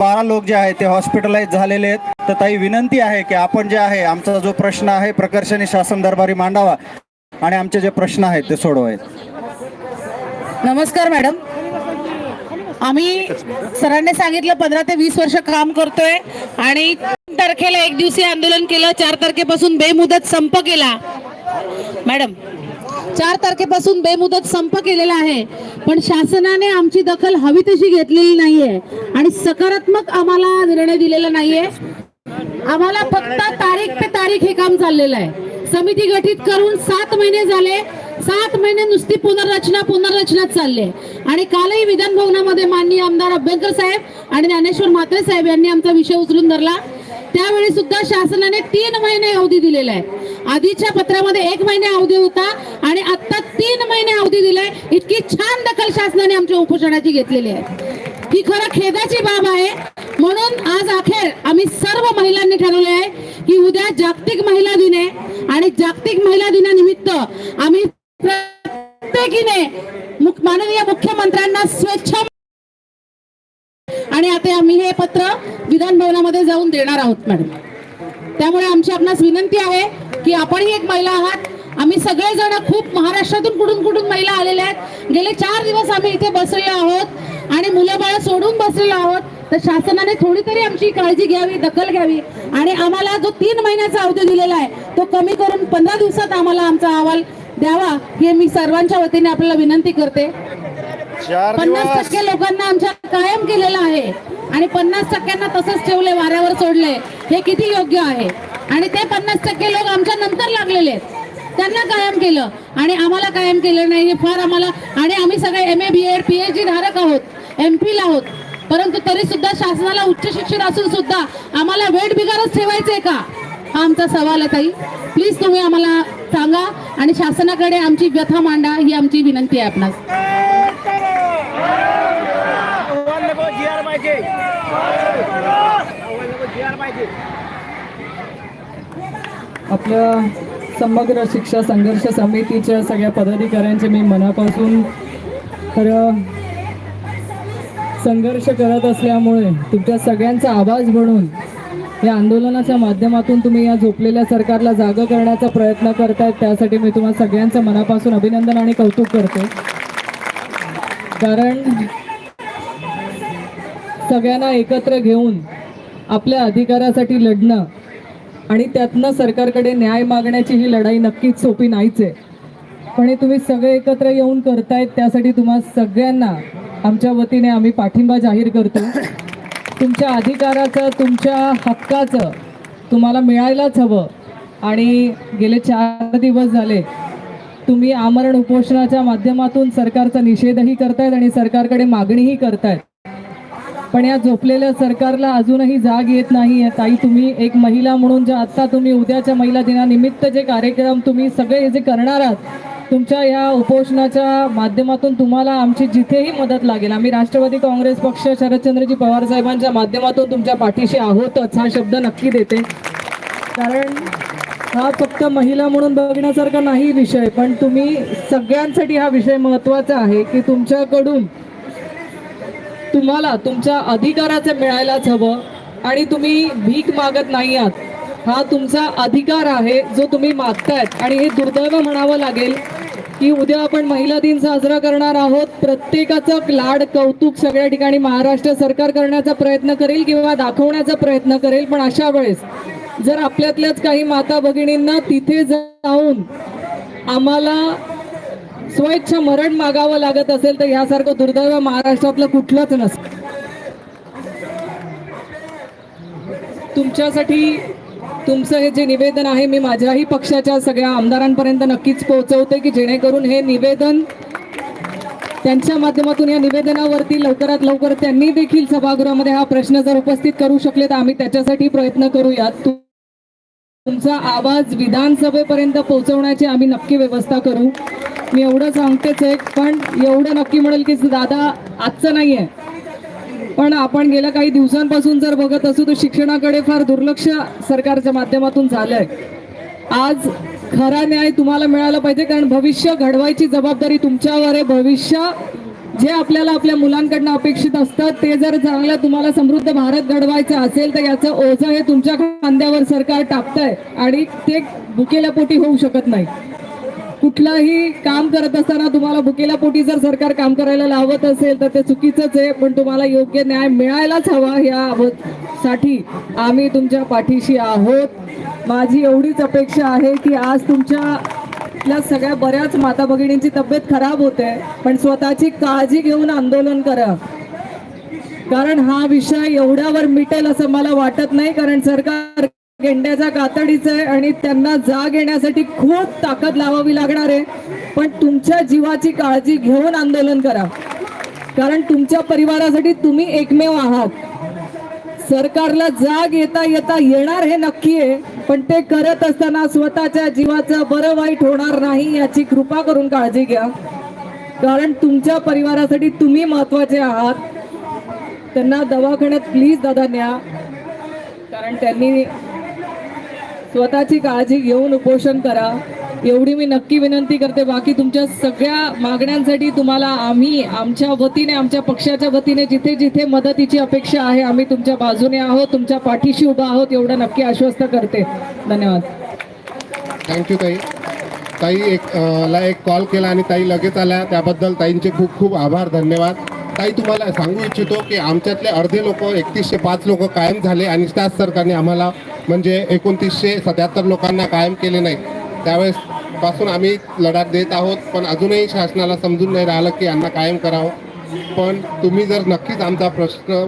बारा लोक जे आहेत ते हॉस्पिटलाइज झालेले आहेत. तर ताई विनंती आहे की आपण जे आहे आमचा जो प्रश्न आहे प्रकर्षाने शासन दरबारी मांडावा आणि आमचे जे प्रश्न आहेत ते सोडवायचे नमस्कार मॅडम. आम्ही सरांनी सांगितलं पंधरा ते वीस वर्ष काम करतोय आणि तीन तारखेला एक दिवसीय आंदोलन केलं चार तारखेपासून बेमुदत संप केला. मॅडम चार तारखेपासून बेमुदत संप केलेला आहे. पण शासनाने आमची दखल हवी तशी घेतलेली नाहीये. आणि सकारात्मक आम्हाला निर्णय दिलेला नाहीये. आम्हाला फक्त तारीख ते तारीख हे काम चाललेलं आहे. समिती गठीत करून सात महिने झाले. सात महिने नुसती पुनर्रचना पुनर्रचनाच चालले आणि कालही विधान भवनामध्ये माननीय आमदार अभ्यंकर साहेब आणि ज्ञानेश्वर म्हात्रे साहेब यांनी आमचा विषय उचलून धरला. त्यावेळी सुद्धा शासनाने तीन महिने अवधी दिलेला आहे आधीच्या पत्रामध्ये एक महिने अवधी होता आणि आता तीन महिने अवधी दिलाय. इतकी छान दखल शासनाने आमच्या उपोषणाची घेतलेली आहे. ही खरं खेदाची बाब आहे. म्हणून आज अखेर आम्ही सर्व महिलांनी ठरवले आहे की उद्या जागतिक महिला दिन आहे आणि जागतिक महिला दिनानिमित्त आम्ही प्रत्येकीने मुख- माननीय मुख्यमंत्र्यांना स्वच्छ आणि आता आम्ही हे पत्र विधान भवनामध्ये जाऊन देणार आहोत मॅडम. त्यामुळे आमची आपणास विनंती आहे की आपणही एक महिला आहात. आम्ही सगळेजण खूप महाराष्ट्रातून कुठून कुठून महिला आलेल्या आहेत. गेले चार दिवस आम्ही इथे बसलेलो आहोत आणि मुलं बाळ सोडून बसलेलो आहोत. तर शासनाने थोडी तरी आमची काळजी घ्यावी दखल घ्यावी आणि आम्हाला जो तीन महिन्याचा अवधी दिलेला आहे तो कमी करून पंधरा दिवसात आम्हाला आमचा अहवाल द्यावा हे मी सर्वांच्या वतीने आपल्याला विनंती करते. पन्नास टक्के लोकांना आमच्या कायम केलेलं आहे. आणि पन्नास टक्क्यांना तसंच ठेवले वाऱ्यावर सोडले हे किती योग्य आहे? आणि ते पन्नास टक्के लोक आमच्या नंतर लागलेले आहेत. त्यांना कायम केलं. आणि आम्हाला कायम केलं नाही हे फार आम्हाला आणि आम्ही सगळे M A B Ed P H D धारक आहोत एम पी आहोत. परंतु तरी सुद्धा शासनाला उच्च शिक्षण असून सुद्धा आम्हाला वेट बिगारच ठेवायचंय का? हा आमचा सवाल आहे ताई. प्लीज तुम्ही आम्हाला सांगा आणि शासनाकडे आमची व्यथा मांडा ही आमची विनंती आहे आपणास. आपल्या समग्र शिक्षा संघर्ष समितीच्या सगळ्या पदाधिकाऱ्यांचे मी मनापासून खरं संघर्ष करत असल्यामुळे तुमच्या सगळ्यांचा आवाज बनून या आंदोलनाच्या माध्यमातून तुम्ही या झोपलेल्या सरकारला जागं करण्याचा प्रयत्न करतायत त्यासाठी मी तुम्हाला सगळ्यांचं मनापासून अभिनंदन आणि कौतुक करते कारण सगळ्यांना एकत्र घेऊन आपल्या अधिकारासाठी लढणं आणि त्यातनं सरकारकडे न्याय मागण्याची ही लढाई नक्कीच सोपी नाहीच आहे. पण हे तुम्ही सगळे एकत्र येऊन करतायत त्यासाठी तुम्हा सगळ्यांना आमच्या वतीने आम्ही पाठिंबा जाहीर करतो. तुमच्या अधिकाराचं तुमच्या हक्काचं तुम्हाला मिळायलाच हवं. आणि गेले चार दिवस झाले तुम्ही आमरण उपोषणाच्या माध्यमातून सरकारचा निषेधही करतायत आणि सरकारकडे मागणीही करतायत. पण या झोपलेल्या सरकारला अजूनही जाग येत नाही आहे. ताई तुम्ही एक महिला म्हणून ज्या आत्ता तुम्ही उद्याच्या महिला दिनानिमित्त जे कार्यक्रम तुम्ही सगळे जे करणार आहात तुमच्या या उपोषणाच्या माध्यमातून तुम्हाला आमची जिथेही मदत लागेल. आम्ही राष्ट्रवादी काँग्रेस पक्ष शरदचंद्रजी पवार साहेबांच्या माध्यमातून तुमच्या पाठीशी आहोतच हा शब्द नक्की देते. कारण हा फक्त महिला म्हणून बघण्यासारखा नाही विषय पण तुम्ही सगळ्यांसाठी हा विषय महत्त्वाचा आहे की तुमच्याकडून तुम्हाला तुमच्या अधिकाराचं मिळायलाच हवं आणि तुम्ही भीक मागत नाही आहात. हा तुमचा अधिकार आहे जो तुम्ही मागतायत. आणि हे दुर्दैव म्हणावं लागेल की उद्या आपण महिला दिन साजरा करणार आहोत. प्रत्येकाचं लाड कौतुक सगळ्या ठिकाणी महाराष्ट्र सरकार करण्याचा प्रयत्न करेल किंवा दाखवण्याचा प्रयत्न करेल. पण अशा वेळेस जर आपल्यातल्याच काही माता भगिनींना तिथे जाऊन आम्हाला स्वच्छ मरण मागावं लागत असेल तर यासारखं दुर्दैव महाराष्ट्रातलं कुठलंच नसतं तुमच्यासाठी तुमचं हे जे निवेदन आहे मी माझ्याही पक्षाच्या सगळ्या आमदारांपर्यंत नक्कीच पोहोचवते की जेणेकरून हे निवेदन त्यांच्या माध्यमातून या निवेदनावरती लवकरात लवकर त्यांनी देखील सभागृहामध्ये हा प्रश्न जर उपस्थित करू शकले तर आम्ही त्याच्यासाठी प्रयत्न करूयात. तुमचा आवाज विधानसभेपर्यंत पोहोचवण्याची आम्ही नक्की व्यवस्था करू. मी एवढं सांगतेच आहे पण एवढं नक्की म्हणेल की दादा आजचं नाही आहे पण आपण गेल्या काही दिवसांपासून जर बघत असू तर शिक्षणाकडे फार दुर्लक्ष सरकारच्या माध्यमातून झालंय. आज खरा न्याय तुम्हाला मिळाला पाहिजे कारण भविष्य घडवायची जबाबदारी तुमच्यावर आहे. भविष्य जे आपल्याला आपल्या मुलांकडनं अपेक्षित असतात ते जर चांगलं तुम्हाला समृद्ध भारत घडवायचं असेल तर याचं ओझं हे तुमच्या खांद्यावर सरकार टाकतंय आणि ते भुकेल्या पोटी होऊ शकत नाही. कुठलाही काम करत असताना तुम्हाला भुकेल्या पोटी जर सरकार काम करायला लावत असेल तर ते चुकीचंच आहे. पण तुम्हाला योग्य न्याय मिळायलाच हवा या साठी आम्ही तुमच्या पाठीशी आहोत. माझी एवढीच अपेक्षा आहे की आज तुमच्या इथल्या सगळ्या बऱ्याच माता भगिनींची तब्येत खराब होते पण स्वतःची काळजी घेऊन आंदोलन करा. कारण हा विषय एवढ्यावर मिटेल असं मला वाटत नाही कारण सरकार गेंड्याच्या कातडीचं आहे आणि त्यांना जाग येण्यासाठी खूप ताकद लावावी लागणार आहे. पण तुमच्या जीवाची काळजी घेऊन आंदोलन करा. कारण तुमच्या परिवारासाठी तुम्ही एकमेव आहात. सरकारला जाग येता येता येणार हे नक्की आहे. पण ते करत असताना स्वतःच्या जीवाचं बरं वाईट होणार नाही याची कृपा करून काळजी घ्या. कारण तुमच्या परिवारासाठी तुम्ही महत्त्वाचे आहात. त्यांना दवाखान्यात प्लीज दादा न्या. कारण त्यांनी स्वतःची काळजी घेऊन उपोषण करा. एवढी मी नक्की विनंती करते. बाकी तुमच्या सगळ्या मागण्यांसाठी तुम्हाला आम्ही आमच्या वतीने आमच्या पक्षाच्या वतीने जिथे जिथे मदतीची अपेक्षा आहे आम्ही तुमच्या बाजूने आहोत तुमच्या पाठीशी उभा आहोत एवढं नक्की आश्वस्त करते. धन्यवाद. थँक्यू ताई. ताई एक ला एक कॉल केला आणि ताई लगेच आल्या. त्याबद्दल ताईंचे खूप खूप आभार. धन्यवाद. काही तुम्हाला सांगू इच्छितो की आमच्यातले अर्धे लोक एकतीसशे पाच लोक कायम झाले आणि त्याच सरकारने आम्हाला म्हणजे एकोणतीसशे सत्याहत्तर लोकांना कायम केले नाही. त्यावेळेस पासून आम्ही लढा देत आहोत पण अजूनही शासनाला समजून नाही राहिलं की यांना कायम करावं. पण तुम्ही जर नक्कीच आमचा प्रश्न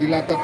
दिला तर